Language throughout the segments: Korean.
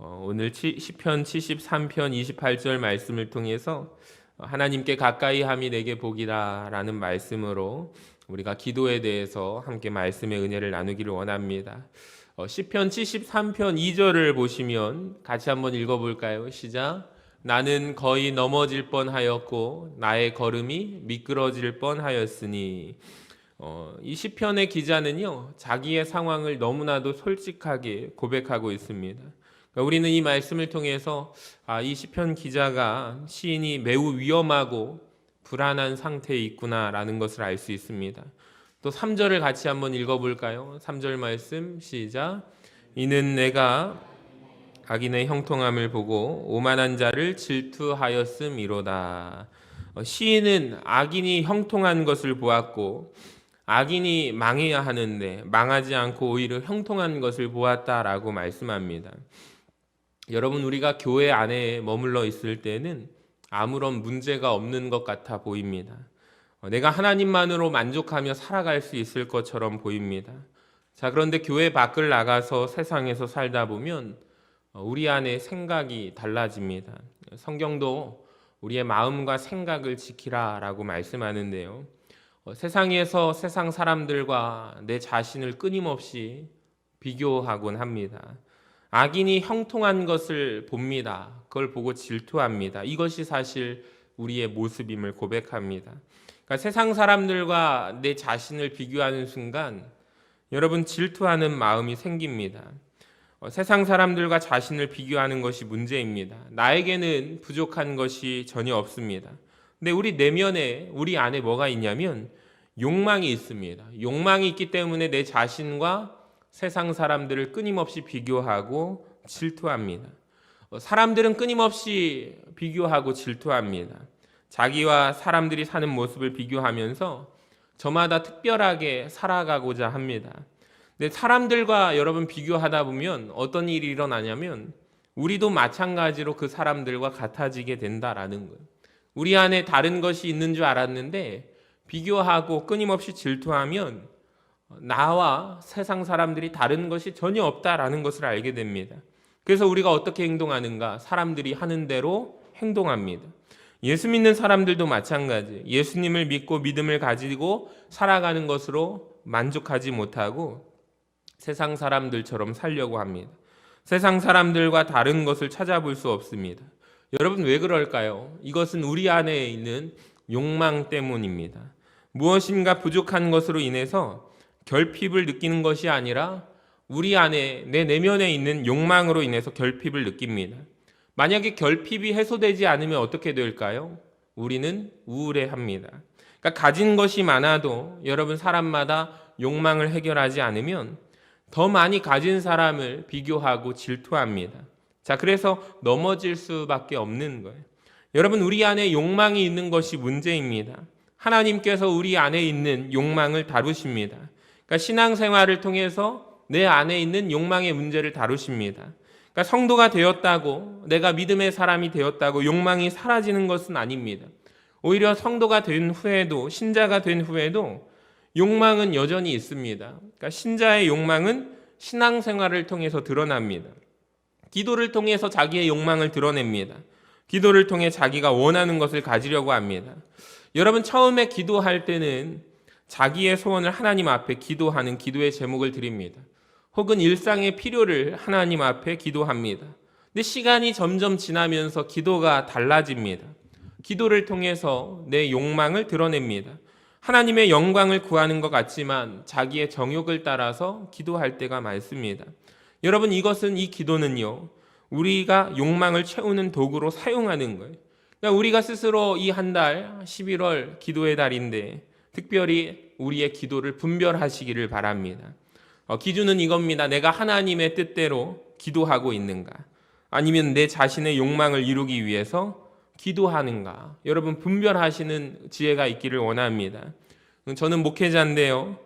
어, 오늘 치- 시편 73편 28절 말씀을 통해서 하나님께 가까이 함이 내게 복이다라는 말씀으로 우리가 기도에 대해서 함께 말씀의 은혜를 나누기를 원합니다. 어, 시편 73편 2절을 보시면 같이 한번 읽어 볼까요? 시작. 나는 거의 넘어질 뻔하였고 나의 걸음이 미끄러질 뻔하였으니 어, 이 시편의 기자는요 자기의 상황을 너무나도 솔직하게 고백하고 있습니다. 그러니까 우리는 이 말씀을 통해서 아, 이 시편 기자가 시인이 매우 위험하고 불안한 상태에 있구나라는 것을 알 수 있습니다. 또 3절을 같이 한번 읽어볼까요? 3절 말씀 시작. 이는 내가 악인의 형통함을 보고 오만한 자를 질투하였음이로다. 어, 시인은 악인이 형통한 것을 보았고 악인이 망해야 하는데 망하지 않고 오히려 형통한 것을 보았다라고 말씀합니다. 여러분 우리가 교회 안에 머물러 있을 때는 아무런 문제가 없는 것 같아 보입니다. 어, 내가 하나님만으로 만족하며 살아갈 수 있을 것처럼 보입니다. 자, 그런데 교회 밖을 나가서 세상에서 살다 보면 어, 우리 안에 생각이 달라집니다. 성경도 우리의 마음과 생각을 지키라라고 말씀하는데요. 어, 세상에서 세상 사람들과 내 자신을 끊임없이 비교하곤 합니다. 악인이 형통한 것을 봅니다. 그걸 보고 질투합니다. 이것이 사실 우리의 모습임을 고백합니다. 그러니까 세상 사람들과 내 자신을 비교하는 순간 여러분 질투하는 마음이 생깁니다. 어, 세상 사람들과 자신을 비교하는 것이 문제입니다. 나에게는 부족한 것이 전혀 없습니다. 근데 우리 내면에 우리 안에 뭐가 있냐면 욕망이 있습니다. 욕망이 있기 때문에 내 자신과 세상 사람들을 끊임없이 비교하고 질투합니다. 어, 사람들은 끊임없이 비교하고 질투합니다. 자기와 사람들이 사는 모습을 비교하면서 저마다 특별하게 살아가고자 합니다. 근데 사람들과 여러분 비교하다 보면 어떤 일이 일어나냐면 우리도 마찬가지로 그 사람들과 같아지게 된다라는 거예요. 우리 안에 다른 것이 있는 줄 알았는데 비교하고 끊임없이 질투하면 나와 세상 사람들이 다른 것이 전혀 없다라는 것을 알게 됩니다. 그래서 우리가 어떻게 행동하는가? 사람들이 하는 대로 행동합니다. 예수 믿는 사람들도 마찬가지. 예수님을 믿고 믿음을 가지고 살아가는 것으로 만족하지 못하고 세상 사람들처럼 살려고 합니다. 세상 사람들과 다른 것을 찾아볼 수 없습니다. 여러분 왜 그럴까요? 이것은 우리 안에 있는 욕망 때문입니다. 무엇인가 부족한 것으로 인해서 결핍을 느끼는 것이 아니라 우리 안에 내 내면에 있는 욕망으로 인해서 결핍을 느낍니다. 만약에 결핍이 해소되지 않으면 어떻게 될까요? 우리는 우울해합니다. 그러니까 가진 것이 많아도 여러분 사람마다 욕망을 해결하지 않으면 더 많이 가진 사람을 비교하고 질투합니다. 자, 그래서 넘어질 수밖에 없는 거예요. 여러분 우리 안에 욕망이 있는 것이 문제입니다. 하나님께서 우리 안에 있는 욕망을 다루십니다. 그러니까 신앙생활을 통해서 내 안에 있는 욕망의 문제를 다루십니다. 그러니까 성도가 되었다고 내가 믿음의 사람이 되었다고 욕망이 사라지는 것은 아닙니다. 오히려 성도가 된 후에도 신자가 된 후에도 욕망은 여전히 있습니다. 그러니까 신자의 욕망은 신앙생활을 통해서 드러납니다. 기도를 통해서 자기의 욕망을 드러냅니다. 기도를 통해 자기가 원하는 것을 가지려고 합니다. 여러분 처음에 기도할 때는 자기의 소원을 하나님 앞에 기도하는 기도의 제목을 드립니다. 혹은 일상의 필요를 하나님 앞에 기도합니다. 근데 시간이 점점 지나면서 기도가 달라집니다. 기도를 통해서 내 욕망을 드러냅니다. 하나님의 영광을 구하는 것 같지만 자기의 정욕을 따라서 기도할 때가 많습니다. 여러분 이것은 이 기도는요. 우리가 욕망을 채우는 도구로 사용하는 거예요. 그러니까 우리가 스스로 이 한 달 11월 기도의 달인데 특별히 우리의 기도를 분별하시기를 바랍니다. 어, 기준은 이겁니다. 내가 하나님의 뜻대로 기도하고 있는가? 아니면 내 자신의 욕망을 이루기 위해서 기도하는가? 여러분 분별하시는 지혜가 있기를 원합니다. 저는 목회자인데요.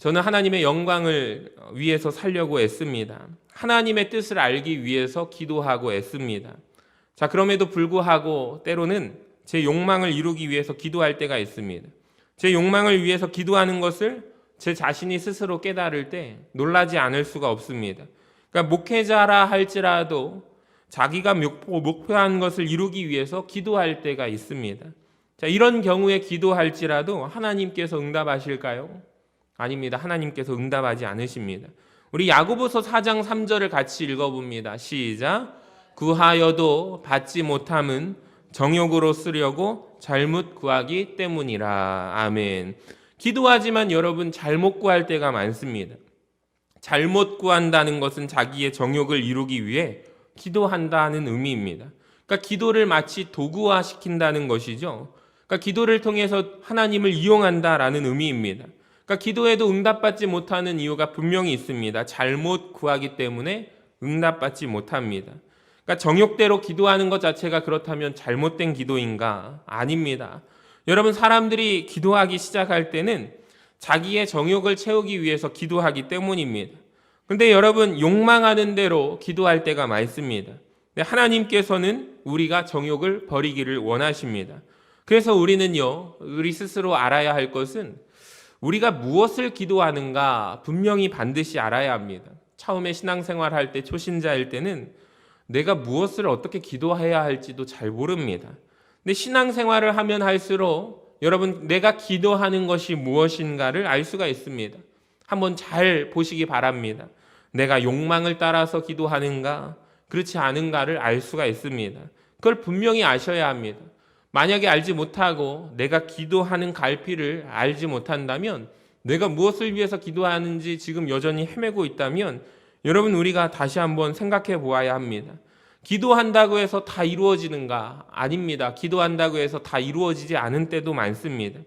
저는 하나님의 영광을 위해서 살려고 애씁니다. 하나님의 뜻을 알기 위해서 기도하고 애씁니다. 자, 그럼에도 불구하고 때로는 제 욕망을 이루기 위해서 기도할 때가 있습니다. 제 욕망을 위해서 기도하는 것을 제 자신이 스스로 깨달을 때 놀라지 않을 수가 없습니다. 그러니까 목회자라 할지라도 자기가 목표, 목표 한 것을 이루기 위해서 기도할 때가 있습니다. 자, 이런 경우에 기도할지라도 하나님께서 응답하실까요? 아닙니다. 하나님께서 응답하지 않으십니다. 우리 야고보서 4장 3절을 같이 읽어봅니다. 시작. 구하여도 받지 못함은 정욕으로 쓰려고 잘못 구하기 때문이라. 아멘. 기도하지만 여러분 잘못 구할 때가 많습니다. 잘못 구한다는 것은 자기의 정욕을 이루기 위해 기도한다는 의미입니다. 그러니까 기도를 마치 도구화 시킨다는 것이죠. 그러니까 기도를 통해서 하나님을 이용한다라는 의미입니다. 그러니까 기도에도 응답받지 못하는 이유가 분명히 있습니다. 잘못 구하기 때문에 응답받지 못합니다. 그러니까 정욕대로 기도하는 것 자체가 그렇다면 잘못된 기도인가? 아닙니다. 여러분 사람들이 기도하기 시작할 때는 자기의 정욕을 채우기 위해서 기도하기 때문입니다. 근데 여러분 욕망하는 대로 기도할 때가 많습니다. 하나님께서는 우리가 정욕을 버리기를 원하십니다. 그래서 우리는요, 우리 스스로 알아야 할 것은 우리가 무엇을 기도하는가 분명히 반드시 알아야 합니다. 처음에 신앙생활 할 때 초신자일 때는 내가 무엇을 어떻게 기도해야 할지도 잘 모릅니다. 근데 신앙생활을 하면 할수록 여러분 내가 기도하는 것이 무엇인가를 알 수가 있습니다. 한번 잘 보시기 바랍니다. 내가 욕망을 따라서 기도하는가 그렇지 않은가를 알 수가 있습니다. 그걸 분명히 아셔야 합니다. 만약에 알지 못하고 내가 기도하는 갈피를 알지 못한다면 내가 무엇을 위해서 기도하는지 지금 여전히 헤매고 있다면 여러분 우리가 다시 한번 생각해 보아야 합니다. 기도한다고 해서 다 이루어지는가? 아닙니다. 기도한다고 해서 다 이루어지지 않은 때도 많습니다.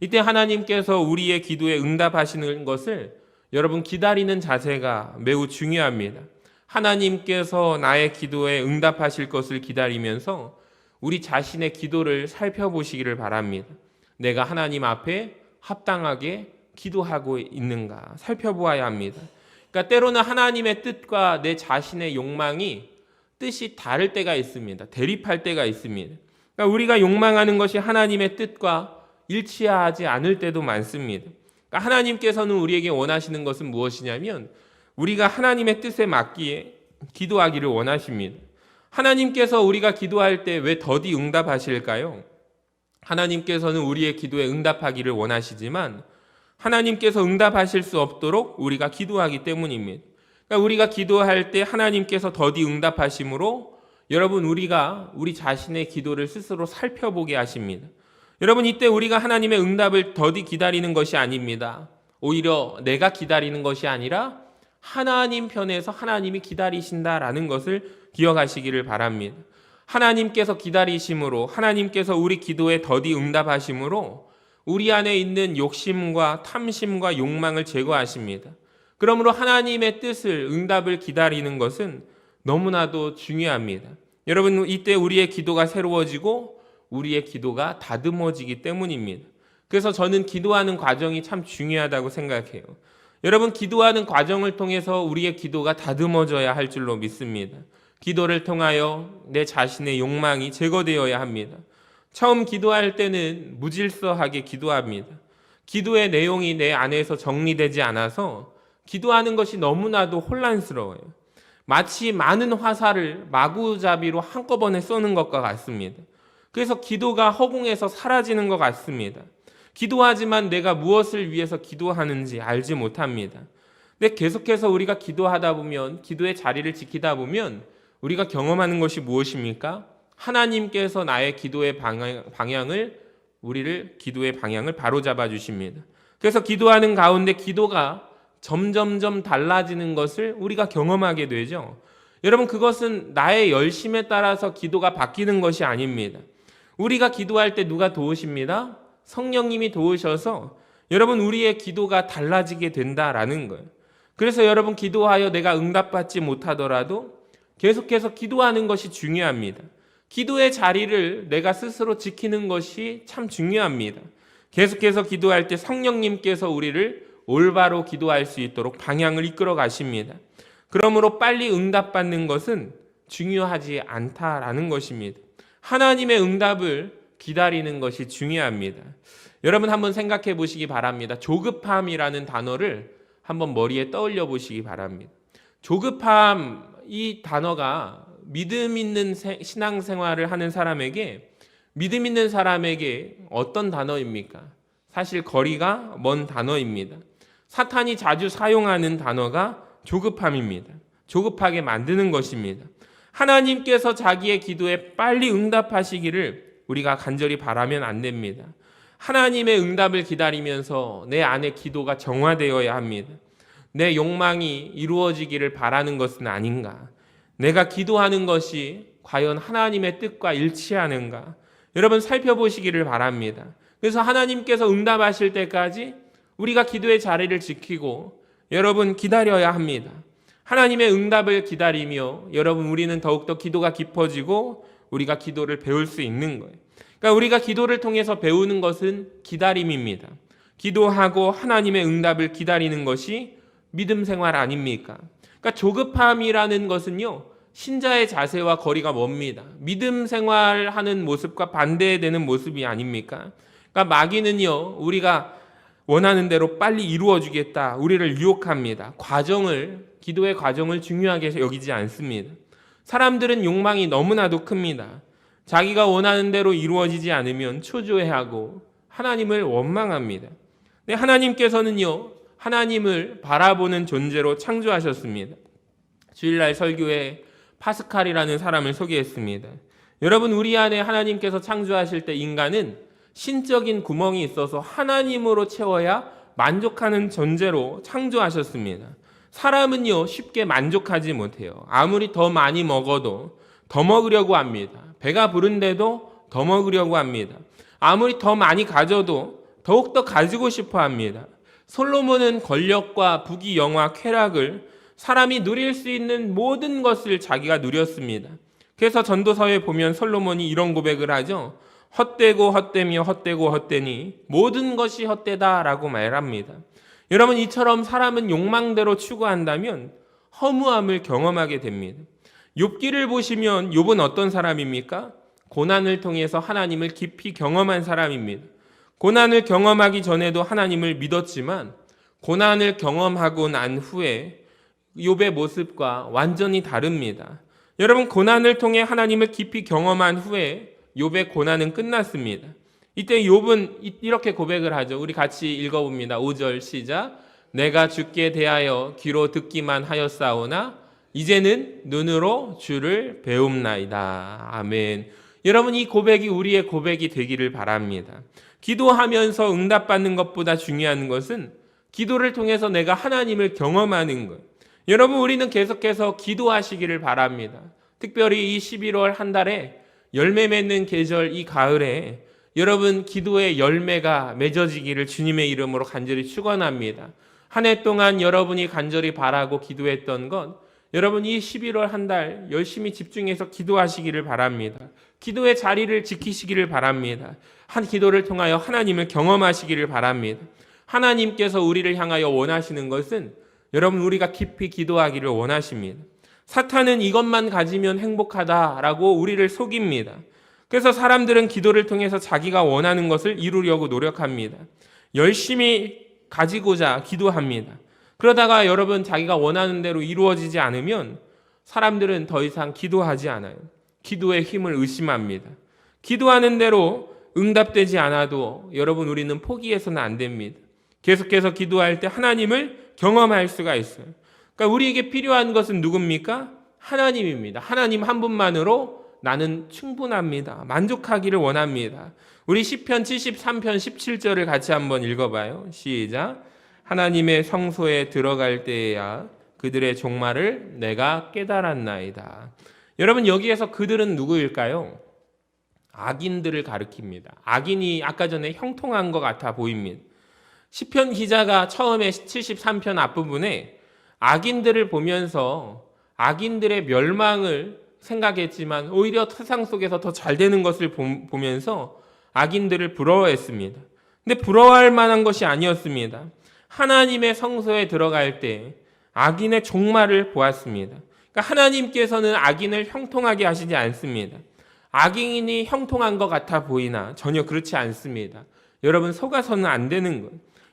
이때 하나님께서 우리의 기도에 응답하시는 것을 여러분 기다리는 자세가 매우 중요합니다. 하나님께서 나의 기도에 응답하실 것을 기다리면서 우리 자신의 기도를 살펴보시기를 바랍니다. 내가 하나님 앞에 합당하게 기도하고 있는가 살펴보아야 합니다. 그러니까 때로는 하나님의 뜻과 내 자신의 욕망이 뜻이 다를 때가 있습니다. 대립할 때가 있습니다. 그러니까 우리가 욕망하는 것이 하나님의 뜻과 일치하지 않을 때도 많습니다. 그러니까 하나님께서는 우리에게 원하시는 것은 무엇이냐면 우리가 하나님의 뜻에 맞기에 기도하기를 원하십니다. 하나님께서 우리가 기도할 때 왜 더디 응답하실까요? 하나님께서는 우리의 기도에 응답하기를 원하시지만 하나님께서 응답하실 수 없도록 우리가 기도하기 때문입니다. 그러니까 우리가 기도할 때 하나님께서 더디 응답하심으로 여러분 우리가 우리 자신의 기도를 스스로 살펴보게 하십니다. 여러분 이때 우리가 하나님의 응답을 더디 기다리는 것이 아닙니다. 오히려 내가 기다리는 것이 아니라 하나님 편에서 하나님이 기다리신다라는 것을 기억하시기를 바랍니다. 하나님께서 기다리심으로 하나님께서 우리 기도에 더디 응답하심으로 우리 안에 있는 욕심과 탐심과 욕망을 제거하십니다. 그러므로 하나님의 뜻을 응답을 기다리는 것은 너무나도 중요합니다. 여러분 이때 우리의 기도가 새로워지고 우리의 기도가 다듬어지기 때문입니다. 그래서 저는 기도하는 과정이 참 중요하다고 생각해요. 여러분 기도하는 과정을 통해서 우리의 기도가 다듬어져야 할 줄로 믿습니다. 기도를 통하여 내 자신의 욕망이 제거되어야 합니다. 처음 기도할 때는 무질서하게 기도합니다. 기도의 내용이 내 안에서 정리되지 않아서 기도하는 것이 너무나도 혼란스러워요. 마치 많은 화살을 마구잡이로 한꺼번에 쏘는 것과 같습니다. 그래서 기도가 허공에서 사라지는 것 같습니다. 기도하지만 내가 무엇을 위해서 기도하는지 알지 못합니다. 근데 계속해서 우리가 기도하다 보면, 기도의 자리를 지키다 보면 우리가 경험하는 것이 무엇입니까? 하나님께서 나의 기도의 방향, 을 우리를 기도의 방향을 바로 잡아 주십니다. 그래서 기도하는 가운데 기도가 점점점 달라지는 것을 우리가 경험하게 되죠. 여러분 그것은 나의 열심에 따라서 기도가 바뀌는 것이 아닙니다. 우리가 기도할 때 누가 도우십니다? 성령님이 도우셔서 여러분 우리의 기도가 달라지게 된다라는 거예요. 그래서 여러분 기도하여 내가 응답받지 못하더라도 계속해서 기도하는 것이 중요합니다. 기도의 자리를 내가 스스로 지키는 것이 참 중요합니다. 계속해서 기도할 때 성령님께서 우리를 올바로 기도할 수 있도록 방향을 이끌어 가십니다. 그러므로 빨리 응답받는 것은 중요하지 않다라는 것입니다. 하나님의 응답을 기다리는 것이 중요합니다. 여러분 한번 생각해 보시기 바랍니다. 조급함이라는 단어를 한번 머리에 떠올려 보시기 바랍니다. 조급함 이 단어가 믿음 있는 세- 신앙 생활을 하는 사람에게 믿음 있는 사람에게 어떤 단어입니까? 사실 거리가 먼 단어입니다. 사탄이 자주 사용하는 단어가 조급함입니다. 조급하게 만드는 것입니다. 하나님께서 자기의 기도에 빨리 응답하시기를 우리가 간절히 바라면 안 됩니다. 하나님의 응답을 기다리면서 내 안에 기도가 정화되어야 합니다. 내 욕망이 이루어지기를 바라는 것은 아닌가? 내가 기도하는 것이 과연 하나님의 뜻과 일치하는가? 여러분 살펴보시기를 바랍니다. 그래서 하나님께서 응답하실 때까지 우리가 기도의 자리를 지키고 여러분 기다려야 합니다. 하나님의 응답을 기다리며 여러분 우리는 더욱더 기도가 깊어지고 우리가 기도를 배울 수 있는 거예요. 그러니까 우리가 기도를 통해서 배우는 것은 기다림입니다. 기도하고 하나님의 응답을 기다리는 것이 믿음 생활 아닙니까? 그러니까 조급함이라는 것은요. 신자의 자세와 거리가 멉니다. 믿음 생활하는 모습과 반대되는 모습이 아닙니까? 그러니까 마귀는요. 우리가 원하는 대로 빨리 이루어 주겠다. 우리를 유혹합니다. 과정을 기도의 과정을 중요하게 여기지 않습니다. 사람들은 욕망이 너무나도 큽니다. 자기가 원하는 대로 이루어지지 않으면 초조해하고 하나님을 원망합니다. 네, 하나님께서는요, 하나님을 바라보는 존재로 창조하셨습니다. 주일날 설교에 파스칼이라는 사람을 소개했습니다. 여러분, 우리 안에 하나님께서 창조하실 때 인간은 신적인 구멍이 있어서 하나님으로 채워야 만족하는 존재로 창조하셨습니다. 사람은요, 쉽게 만족하지 못해요. 아무리 더 많이 먹어도 더 먹으려고 합니다. 배가 부른데도 더 먹으려고 합니다. 아무리 더 많이 가져도 더욱더 가지고 싶어 합니다. 솔로몬은 권력과 부귀, 영화, 쾌락을 사람이 누릴 수 있는 모든 것을 자기가 누렸습니다. 그래서 전도서에 보면 솔로몬이 이런 고백을 하죠. 헛되고 헛되며 헛되고 헛되니 모든 것이 헛되다라고 말합니다. 여러분 이처럼 사람은 욕망대로 추구한다면 허무함을 경험하게 됩니다. 욥기를 보시면 욥은 어떤 사람입니까? 고난을 통해서 하나님을 깊이 경험한 사람입니다. 고난을 경험하기 전에도 하나님을 믿었지만 고난을 경험하고 난 후에 욥의 모습과 완전히 다릅니다. 여러분 고난을 통해 하나님을 깊이 경험한 후에 욥의 고난은 끝났습니다. 이때 욥은 이렇게 고백을 하죠. 우리 같이 읽어 봅니다. 5절 시작. 내가 주께 대하여 귀로 듣기만 하였사오나 이제는 눈으로 주를 배움나이다. 아멘. 여러분 이 고백이 우리의 고백이 되기를 바랍니다. 기도하면서 응답받는 것보다 중요한 것은 기도를 통해서 내가 하나님을 경험하는 것. 여러분 우리는 계속해서 기도하시기를 바랍니다. 특별히 이 11월 한 달에 열매 맺는 계절 이 가을에 여러분 기도의 열매가 맺어지기를 주님의 이름으로 간절히 축원합니다. 한 해 동안 여러분이 간절히 바라고 기도했던 것 여러분 이 11월 한 달 열심히 집중해서 기도하시기를 바랍니다. 기도의 자리를 지키시기를 바랍니다. 한 기도를 통하여 하나님을 경험하시기를 바랍니다. 하나님께서 우리를 향하여 원하시는 것은 여러분 우리가 깊이 기도하기를 원하십니다. 사탄은 이것만 가지면 행복하다라고 우리를 속입니다. 그래서 사람들은 기도를 통해서 자기가 원하는 것을 이루려고 노력합니다. 열심히 가지고자 기도합니다. 그러다가 여러분 자기가 원하는 대로 이루어지지 않으면 사람들은 더 이상 기도하지 않아요. 기도의 힘을 의심합니다. 기도하는 대로 응답되지 않아도 여러분 우리는 포기해서는 안 됩니다. 계속해서 기도할 때 하나님을 경험할 수가 있어요. 그러니까 우리에게 필요한 것은 누굽니까? 하나님입니다. 하나님 한 분만으로 나는 충분합니다. 만족하기를 원합니다. 우리 시편 73편 17절을 같이 한번 읽어봐요. 시작. 하나님의 성소에 들어갈 때에야 그들의 종말을 내가 깨달았나이다. 여러분 여기에서 그들은 누구일까요? 악인들을 가리킵니다. 악인이 아까 전에 형통한 것 같아 보입니다. 시편 기자가 처음에 73편 앞부분에 악인들을 보면서 악인들의 멸망을 생각했지만 오히려 세상 속에서 더 잘 되는 것을 보면서 악인들을 부러워했습니다. 근데 부러워할 만한 것이 아니었습니다. 하나님의 성소에 들어갈 때 악인의 종말을 보았습니다. 그러니까 하나님께서는 악인을 형통하게 하시지 않습니다. 악인이 형통한 것 같아 보이나 전혀 그렇지 않습니다. 여러분 속아서는 안 되는 것.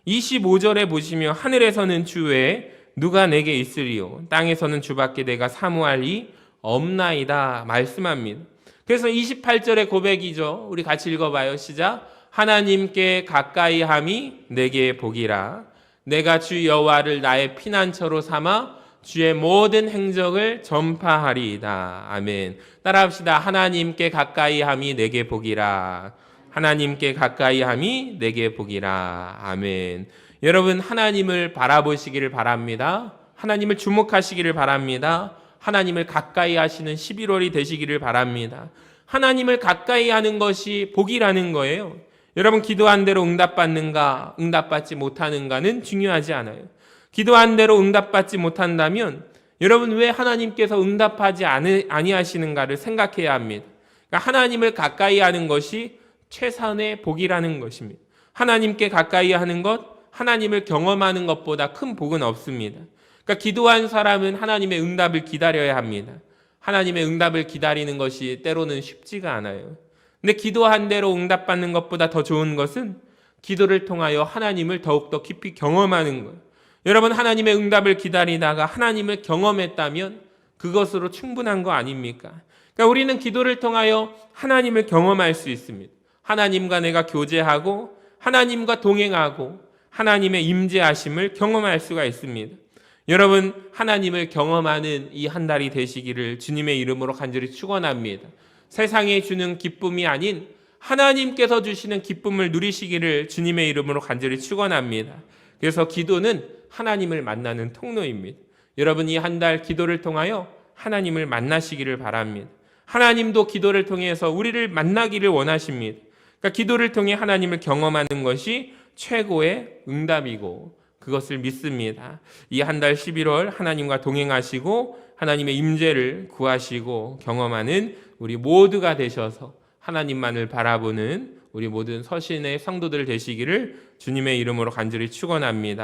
25절에 보시면 하늘에서는 주 외에 누가 내게 있으리요 땅에서는 주밖에 내가 사모할 이 없나이다 말씀합니다. 그래서 28절의 고백이죠. 우리 같이 읽어봐요. 시작. 하나님께 가까이 함이 내게 복이라. 내가 주 여호와를 나의 피난처로 삼아 주의 모든 행적을 전파하리이다. 아멘. 따라합시다. 하나님께 가까이 함이 내게 복이라. 하나님께 가까이 함이 내게 복이라. 아멘. 여러분 하나님을 바라보시기를 바랍니다. 하나님을 주목하시기를 바랍니다. 하나님을 가까이 하시는 11월이 되시기를 바랍니다. 하나님을 가까이 하는 것이 복이라는 거예요. 여러분 기도한 대로 응답받는가, 응답받지 못하는가는 중요하지 않아요. 기도한 대로 응답받지 못한다면 여러분 왜 하나님께서 응답하지 아니- 아니하시는가를 생각해야 합니다. 그러니까 하나님을 가까이 하는 것이 최선의 복이라는 것입니다. 하나님께 가까이 하는 것, 하나님을 경험하는 것보다 큰 복은 없습니다. 그러니까 기도한 사람은 하나님의 응답을 기다려야 합니다. 하나님의 응답을 기다리는 것이 때로는 쉽지가 않아요. 근데 기도한 대로 응답받는 것보다 더 좋은 것은 기도를 통하여 하나님을 더욱더 깊이 경험하는 거예요. 여러분 하나님의 응답을 기다리다가 하나님을 경험했다면 그것으로 충분한 거 아닙니까? 그러니까 우리는 기도를 통하여 하나님을 경험할 수 있습니다. 하나님과 내가 교제하고 하나님과 동행하고 하나님의 임재하심을 경험할 수가 있습니다. 여러분 하나님을 경험하는 이 한 달이 되시기를 주님의 이름으로 간절히 축원합니다. 세상에 주는 기쁨이 아닌 하나님께서 주시는 기쁨을 누리시기를 주님의 이름으로 간절히 축원합니다. 그래서 기도는 하나님을 만나는 통로입니다. 여러분 이 한 달 기도를 통하여 하나님을 만나시기를 바랍니다. 하나님도 기도를 통해서 우리를 만나기를 원하십니다. 그러니까 기도를 통해 하나님을 경험하는 것이 최고의 응답이고 그것을 믿습니다. 이 한 달 11월 하나님과 동행하시고 하나님의 임재를 구하시고 경험하는 우리 모두가 되셔서 하나님만을 바라보는 우리 모든 서신의 성도들 되시기를 주님의 이름으로 간절히 축원합니다.